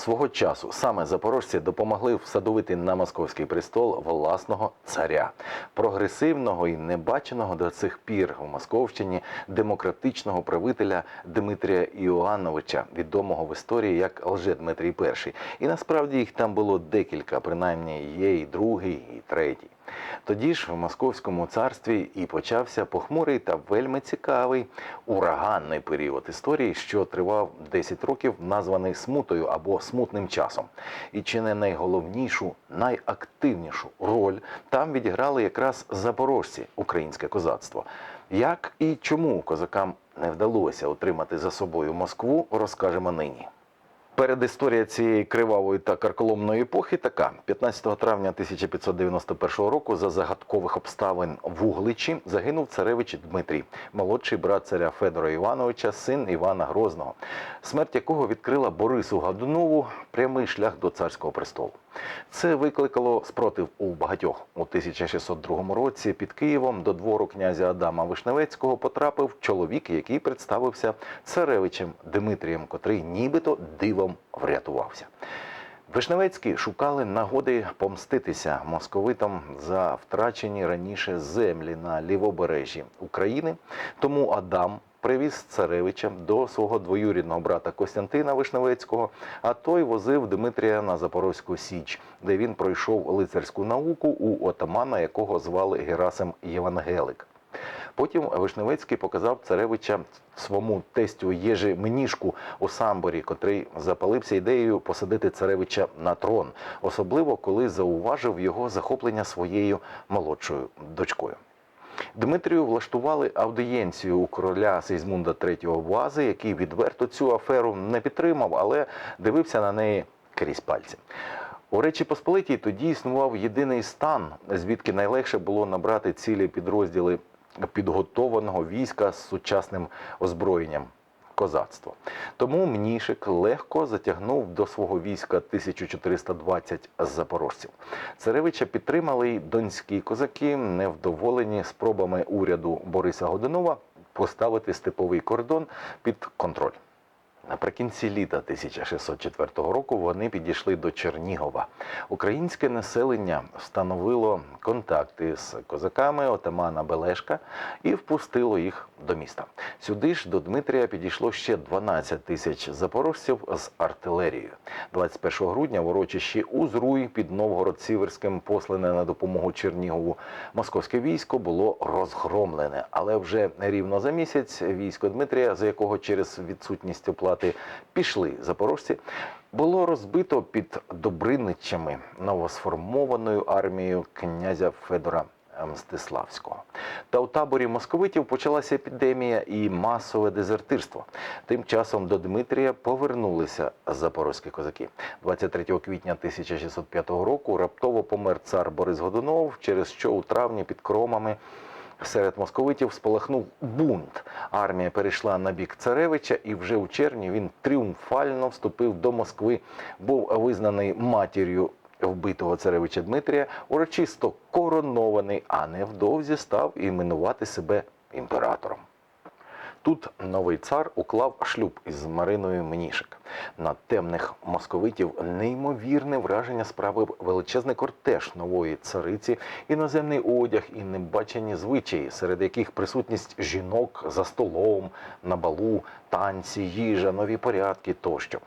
Свого часу саме запорожці допомогли всадовити на московський престол власного царя, прогресивного і небаченого до цих пір в Московщині демократичного правителя Дмитрія Іоанновича, відомого в історії як Лже-Дмитрій І. І насправді їх там було декілька, принаймні є і другий, і третій. Тоді ж в Московському царстві і почався похмурий та вельми цікавий ураганний період історії, що тривав 10 років, названий смутою або смутним часом. І чи не найголовнішу, найактивнішу роль там відіграли якраз запорожці, українське козацтво. Як і чому козакам не вдалося отримати за собою Москву, розкажемо нині. Передісторія цієї кривавої та карколомної епохи така: 15 травня 1591 року за загадкових обставин в Угличі загинув царевич Дмитрій, молодший брат царя Федора Івановича, син Івана Грозного, смерть якого відкрила Борису Гадунову прямий шлях до царського престолу. Це викликало спротив у багатьох. У 1602 році під Києвом до двору князя Адама Вишневецького потрапив чоловік, який представився царевичем Дмитрієм, котрий нібито дивом врятувався. Вишневецькі шукали нагоди помститися московитам за втрачені раніше землі на лівобережжі України. Тому Адам привіз царевича до свого двоюрідного брата Костянтина Вишневецького, а той возив Дмитрія на Запорозьку Січ, де він пройшов лицарську науку у отамана, якого звали Герасим Євангелик. Потім Вишневецький показав царевича своєму тестю Єжи Менішку у Самборі, котрий запалився ідеєю посадити царевича на трон, особливо коли зауважив його захоплення своєю молодшою дочкою. Дмитрію влаштували аудиєнцію у короля Сейзмунда III Вази, який відверто цю аферу не підтримав, але дивився на неї крізь пальці. У Речі Посполитій тоді існував єдиний стан, звідки найлегше було набрати цілі підрозділи підготованого війська з сучасним озброєнням козацтво. Тому Мнішик легко затягнув до свого війська 1420 запорожців. Царевича підтримали й донські козаки, невдоволені спробами уряду Бориса Годунова поставити степовий кордон під контроль. Наприкінці літа 1604 року вони підійшли до Чернігова. Українське населення встановило контакти з козаками отамана Белешка і впустило їх до міста. Сюди ж до Дмитрія підійшло ще 12 тисяч запорожців з артилерією. 21 грудня в урочищі Узруй під Новгород-Сіверським послане на допомогу Чернігову московське військо було розгромлене, але вже рівно за місяць військо Дмитрія, за якого через відсутність оплати пішли запорожці, було розбито під Добриничами новосформованою армією князя Федора Мстиславського. Та у таборі московитів почалася епідемія і масове дезертирство. Тим часом до Дмитрія повернулися запорозькі козаки. 23 квітня 1605 року раптово помер цар Борис Годунов, через що у травні під кромами серед московитів спалахнув бунт. Армія перейшла на бік царевича, і вже у червні він тріумфально вступив до Москви, був визнаний матір'ю вбитого царевича Дмитрія, урочисто коронований, а невдовзі став іменувати себе імператором. Тут новий цар уклав шлюб із Мариною Менішик. На темних московитів неймовірне враження справив величезний кортеж нової цариці, іноземний одяг і небачені звичаї, серед яких присутність жінок за столом, на балу, танці, їжа, нові порядки тощо.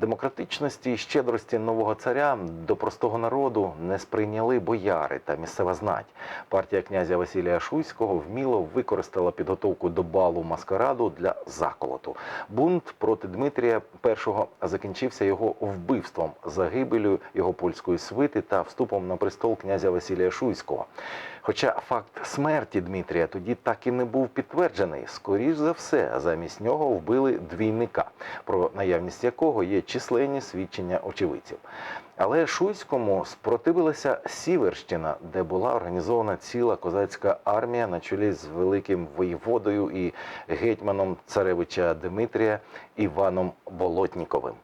Демократичності і щедрості нового царя до простого народу не сприйняли бояри та місцева знать. Партія князя Василія Шуйського вміло використала підготовку до балу маскараду для заколоту. Бунт проти Дмитрія І закінчився його вбивством, загибелю його польської свити та вступом на престол князя Василія Шуйського. Хоча факт смерті Дмитрія тоді так і не був підтверджений. Скоріш за все, замість нього вбили двійника, про наявність якого є численні свідчення очевидців. Але Шуйському спротивилася Сіверщина, де була організована ціла козацька армія на чолі з великим воєводою і гетьманом царевича Дмитрія Іваном Болотніковим.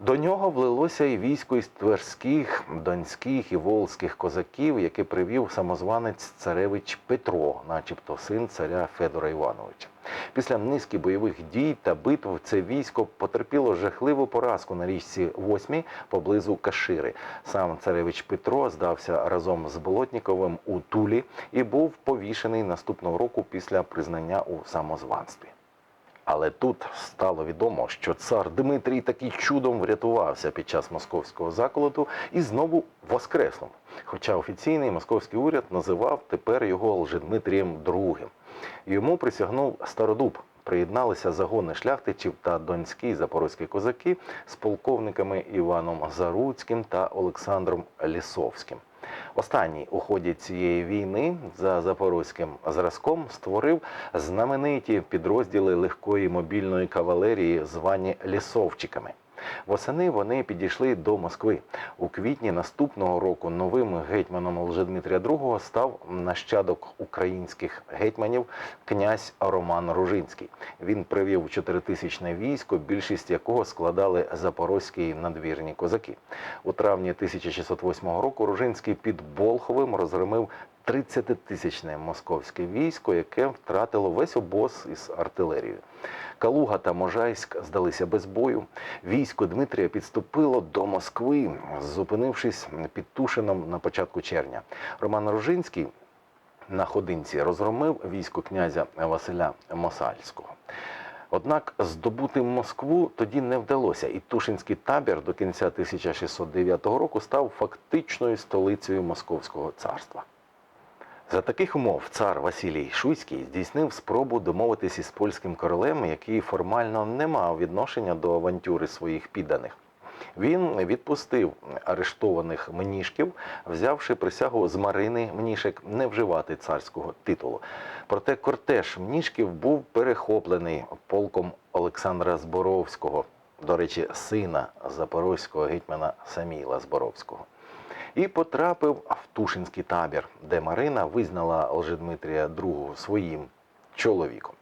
До нього влилося і військо із тверських, донських і волзьких козаків, яке привів самозванець царевич Петро, начебто син царя Федора Івановича. Після низки бойових дій та битв це військо потерпіло жахливу поразку на річці Восьмій поблизу Кашири. Сам царевич Петро здався разом з Болотніковим у Тулі і був повішений наступного року після признання у самозванстві. Але тут стало відомо, що цар Дмитрій таки чудом врятувався під час московського заколоту і знову воскреснув. Хоча офіційний московський уряд називав тепер його Лжедмитрієм II. Йому присягнув Стародуб. Приєдналися загони шляхтичів та донські запорозькі козаки з полковниками Іваном Заруцьким та Олександром Лісовським. Останній у ході цієї війни за запорозьким зразком створив знамениті підрозділи легкої мобільної кавалерії, звані лісовчиками. Восени вони підійшли до Москви. У квітні наступного року новим гетьманом Лжедмитрія II став нащадок українських гетьманів князь Роман Ружинський. Він привів чотиритисячне військо, більшість якого складали запорозькі надвірні козаки. У травні 1608 року Ружинський під Болховим розгромив 30-тисячне московське військо, яке втратило весь обоз із артилерією. Калуга та Можайськ здалися без бою. Військо Дмитрія підступило до Москви, зупинившись під Тушином на початку червня. Роман Ружинський на ходинці розгромив військо князя Василя Мосальського. Однак здобути Москву тоді не вдалося, і Тушинський табір до кінця 1609 року став фактичною столицею Московського царства. За таких умов цар Василій Шуйський здійснив спробу домовитися із польським королем, який формально не мав відношення до авантюри своїх підданих. Він відпустив арештованих мнішків, взявши присягу з Марини Мнішек не вживати царського титулу. Проте кортеж мнішків був перехоплений полком Олександра Зборовського, до речі, сина запорозького гетьмана Саміла Зборовського і потрапив в Тушинський табір, де Марина визнала Лжедмитрія II своїм чоловіком.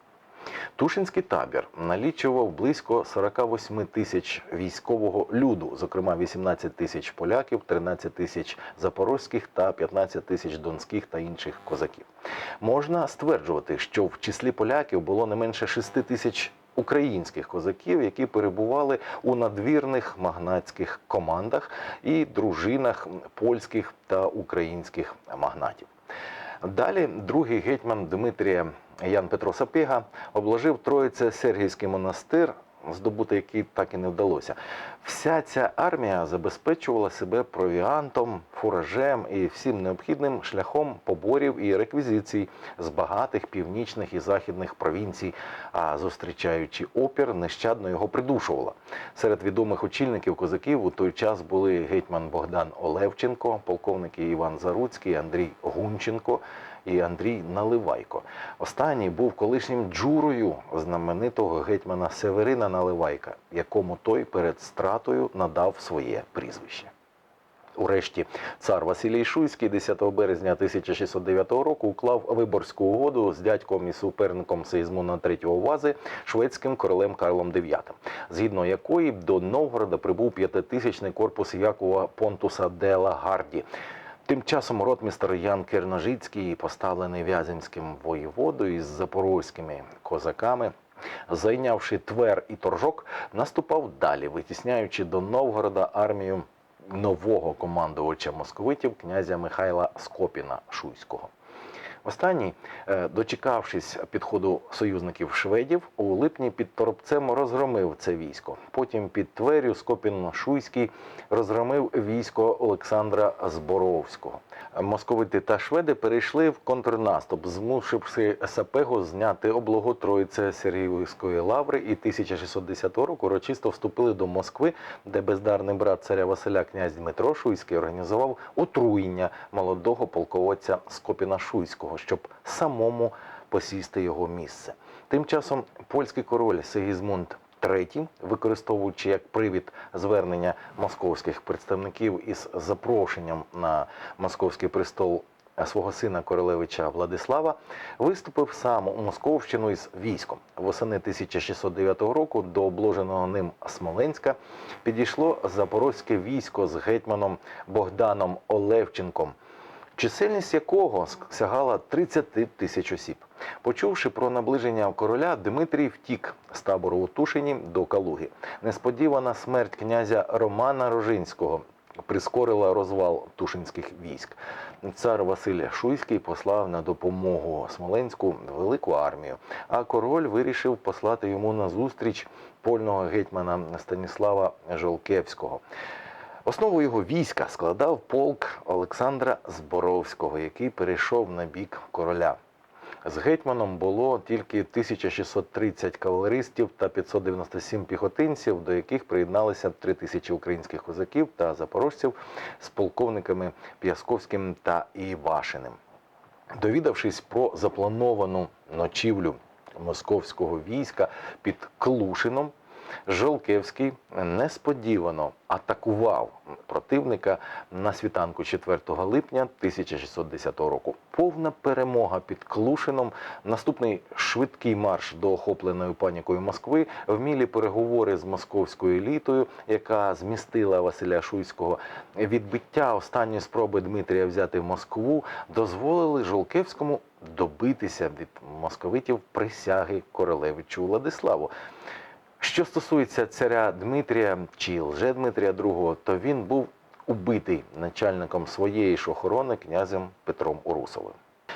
Тушинський табір налічував близько 48 тисяч військового люду, зокрема 18 тисяч поляків, 13 тисяч запорозьких та 15 тисяч донських та інших козаків. Можна стверджувати, що в числі поляків було не менше 6 тисяч українських козаків, які перебували у надвірних магнатських командах і дружинах польських та українських магнатів. Далі другий гетьман Дмитрія Ян Петро Сапіга обложив Троїце Сергійський монастир, здобути який так і не вдалося. Вся ця армія забезпечувала себе провіантом, фуражем і всім необхідним шляхом поборів і реквізицій з багатих північних і західних провінцій, а зустрічаючи опір, нещадно його придушувала. Серед відомих очільників козаків у той час були гетьман Богдан Олевченко, полковники Іван Заруцький, Андрій Гунченко і Андрій Наливайко. Останній був колишнім джурою знаменитого гетьмана Северина Наливайка, якому той перед стратою надав своє прізвище. Урешті цар Василій Шуйський 10 березня 1609 року уклав виборську угоду з дядьком і суперником Сеїзмуна III Вази шведським королем Карлом IX, згідно якої до Новгорода прибув п'ятитисячний корпус Якова Понтуса де Лагарді. Тим часом ротмістер Ян Керножицький, поставлений в'яземським воєводою із запорозькими козаками, зайнявши Твер і Торжок, наступав далі, витісняючи до Новгорода армію нового командувача московитів князя Михайла Скопіна Шуйського. Останній, е, дочекавшись підходу союзників шведів, у липні під Торопцем розгромив це військо. Потім під Тверю Скопін Шуйський розгромив військо Олександра Зборовського. Московити та шведи перейшли в контрнаступ, змусивши Сапего зняти облогу Троїце Сергіївської лаври, і 1610 року урочисто вступили до Москви, де бездарний брат царя Василя князь Дмитро Шуйський організував отруєння молодого полководця Скопіна Шуйського, щоб самому посісти його місце. Тим часом польський король Сигізмунд III, використовуючи як привід звернення московських представників із запрошенням на московський престол свого сина королевича Владислава, виступив сам у Московщину із військом. Восени 1609 року до обложеного ним Смоленська підійшло запорозьке військо з гетьманом Богданом Олевченком, чисельність якого сягала 30 тисяч осіб. Почувши про наближення короля, Дмитрій втік з табору у Тушині до Калуги. Несподівана смерть князя Романа Рожинського прискорила розвал тушинських військ. Цар Василь Шуйський послав на допомогу Смоленську велику армію, а король вирішив послати йому на зустріч польного гетьмана Станіслава Жолкевського. Основу його війська складав полк Олександра Зборовського, який перейшов на бік короля. З гетьманом було тільки 1630 кавалеристів та 597 піхотинців, до яких приєдналися 3000 українських козаків та запорожців з полковниками П'ясковським та Івашиним. Довідавшись про заплановану ночівлю московського війська під Клушином, Жолкевський несподівано атакував противника на світанку 4 липня 1610 року. Повна перемога під Клушином, наступний швидкий марш до охопленої панікою Москви, вмілі переговори з московською елітою, яка змістила Василя Шуйського, відбиття останньої спроби Дмитрія взяти Москву, дозволили Жолкевському добитися від московитів присяги королевичу Владиславу. Що стосується царя Дмитрія чи лже Дмитрія II, то він був убитий начальником своєї ж охорони князем Петром Урусовим.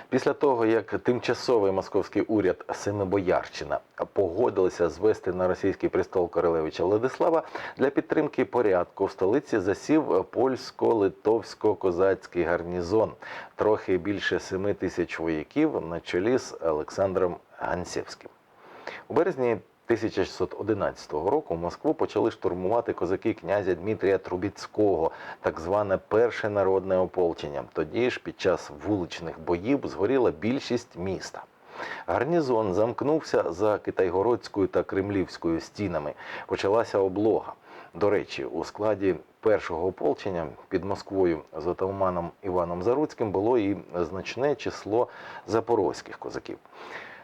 Після того, як тимчасовий московський уряд Семибоярщина погодилися звести на російський престол королевича Владислава для підтримки порядку в столиці засів польсько-литовсько-козацький гарнізон, трохи більше семи тисяч вояків на чолі з Олександром Гансєвським. У березні 1611 року Москву почали штурмувати козаки князя Дмитрія Трубіцького, так зване перше народне ополчення. Тоді ж під час вуличних боїв згоріла більшість міста. Гарнізон замкнувся за Китайгородською та Кремлівською стінами. Почалася облога. До речі, у складі першого ополчення під Москвою з отаманом Іваном Заруцьким було і значне число запорозьких козаків.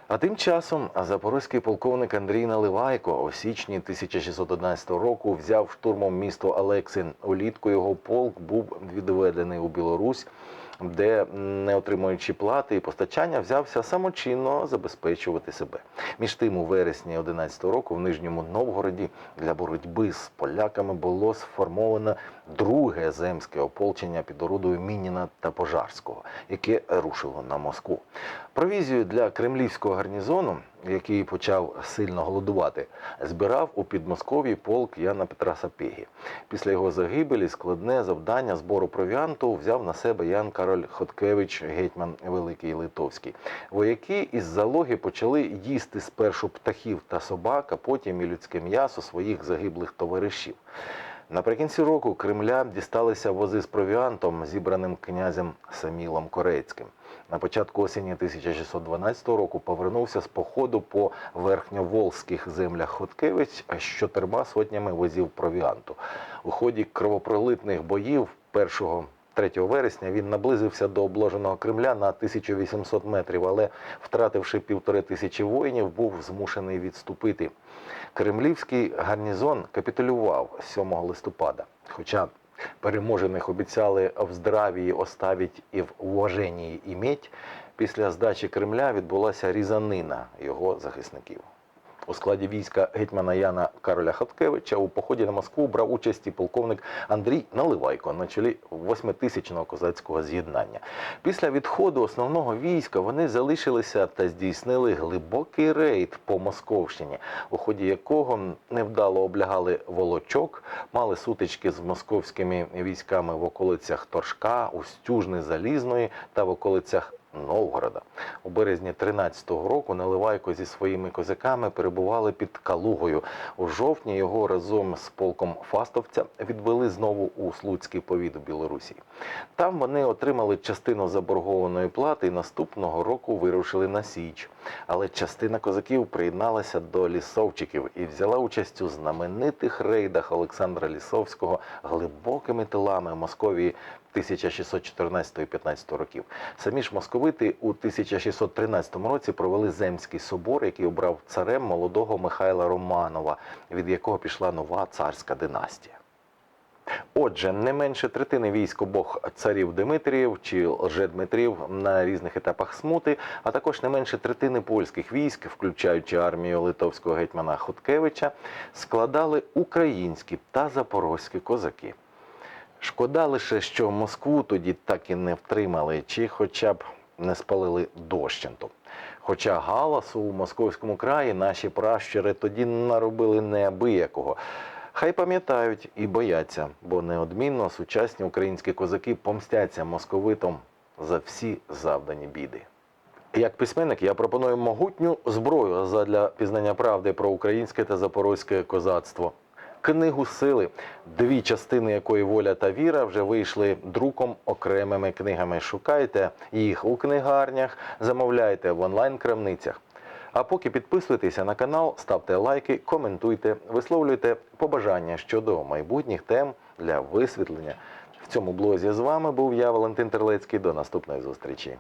А тим часом запорозький полковник Андрій Наливайко у січні 1611 року взяв штурмом місто Алексин. Улітку його полк був відведений у Білорусь, де, не отримуючи плати і постачання, взявся самочинно забезпечувати себе. Між тим, у вересні 11 року в Нижньому Новгороді для боротьби з поляками було сформовано друге земське ополчення під орудою Мініна та Пожарського, яке рушило на Москву. Провізію для кремлівського гарнізону, який почав сильно голодувати, збирав у Підмосков'ї полк Яна Петра Сапегі. Після його загибелі складне завдання збору провіанту взяв на себе Ян Кароль Хоткевич, гетьман Великий Литовський. Вояки із залоги почали їсти спершу птахів та собак, а потім і людське м'ясо своїх загиблих товаришів. Наприкінці року Кремля дісталися вози з провіантом, зібраним князем Самілом Корецьким. На початку осені 1612 року повернувся з походу по верхньоволзьких землях Хоткевич з чотирма сотнями возів провіанту. У ході кровопролитних боїв 1 3 вересня він наблизився до обложеного Кремля на 1800 метрів, але, втративши півтори тисячі воїнів, був змушений відступити. Кремлівський гарнізон капітулював 7 листопада. Хоча переможених обіцяли в здравії оставить і в уваженні іметь, після здачі Кремля відбулася різанина його захисників. У складі війська гетьмана Яна Кароля Хаткевича у поході на Москву брав участь і полковник Андрій Наливайко на чолі восьмитисячного козацького з'єднання. Після відходу основного війська вони залишилися та здійснили глибокий рейд по Московщині, у ході якого невдало облягали Волочок, мали сутички з московськими військами в околицях Торжка, Устюжни Залізної та в околицях Новгорода. У березні 13-го року Наливайко зі своїми козаками перебували під Калугою. У жовтні його разом з полком Фастовця відвели знову у Слуцький повіт Білорусі. Там вони отримали частину заборгованої плати і наступного року вирушили на Січ. Але частина козаків приєдналася до лісовчиків і взяла участь у знаменитих рейдах Олександра Лісовського глибокими тилами Московії 1614-15 років. Самі ж московити у 1613 році провели Земський собор, який обрав царем молодого Михайла Романова, від якого пішла нова царська династія. Отже, не менше третини військ обох царів Димитріїв чи Лжедмитрів на різних етапах смути, а також не менше третини польських військ, включаючи армію литовського гетьмана Хоткевича, складали українські та запорозькі козаки. Шкода лише, що Москву тоді так і не втримали, чи хоча б не спалили дощенту. Хоча галасу у московському краї наші пращури тоді наробили неабиякого. Хай пам'ятають і бояться, бо неодмінно сучасні українські козаки помстяться московитам за всі завдані біди. Як письменник я пропоную могутню зброю задля пізнання правди про українське та запорозьке козацтво. Книгу сили, дві частини якої воля та віра вже вийшли друком окремими книгами. Шукайте їх у книгарнях, замовляйте в онлайн-крамницях. А поки підписуйтеся на канал, ставте лайки, коментуйте, висловлюйте побажання щодо майбутніх тем для висвітлення. В цьому блозі з вами був я, Валентин Терлецький. До наступної зустрічі.